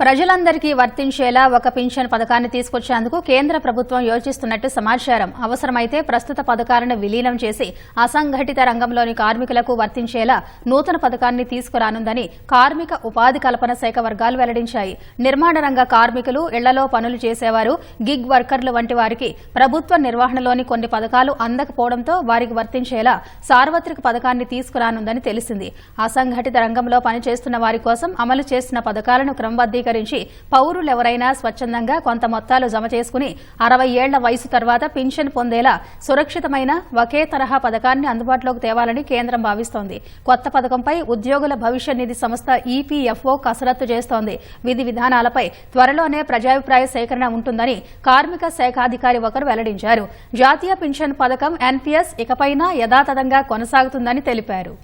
ప్రజలందరికీ వర్తించేలా ఒక పింఛన్ పథకాన్ని తీసుకొచ్చేందుకు కేంద్ర ప్రభుత్వం యోచిస్తున్నట్టు సమాచారం. అవసరమైతే ప్రస్తుత పథకాలను విలీనం చేసి అసంఘటిత రంగంలోని కార్మికులకు వర్తించేలా నూతన పథకాన్ని తీసుకురానుందని కార్మిక ఉపాధి కల్పన శాఖ వర్గాలు వెల్లడించాయి. నిర్మాణ రంగ కార్మికులు ఇళ్ళలో పనులు చేసేవారు గిగ్ వర్కర్లు వంటి వారికి ప్రభుత్వ నిర్వహణలోని కొన్ని పథకాలు అందకపోవడంతో వారికి వర్తించేలా సార్వత్రిక పథకాన్ని తీసుకురానుందని తెలిసింది. అసంఘటిత రంగంలో పనిచేస్తున్న వారి కోసం అమలు చేస్తున్న పథకాలను క్రమబద్దీకరించి పౌరులెవరైనా స్వచ్ఛందంగా కొంత మొత్తాలు జమ చేసుకుని అరవై ఏళ్ళ వయసు తర్వాత పింఛన్ పొందేలా సురక్షితమైన ఒకే తరహా పథకాన్ని అందుబాటులోకి తేవాలని కేంద్రం భావిస్తోంది. కొత్త పథకంపై ఉద్యోగుల భవిష్య నిధి సంస్థ ఈపీఎఫ్ఓ కసరత్తు చేస్తోంది. విధి విధానాలపై త్వరలోనే ప్రజాభిప్రాయ సేకరణ ఉంటుందని కార్మిక శాఖాధికారి ఒకరు వెల్లడించారు. జాతీయ పింఛన్ పథకం ఎన్పీఎస్ ఇకపైనా యథాతథంగా కొనసాగుతుందని తెలిపారు.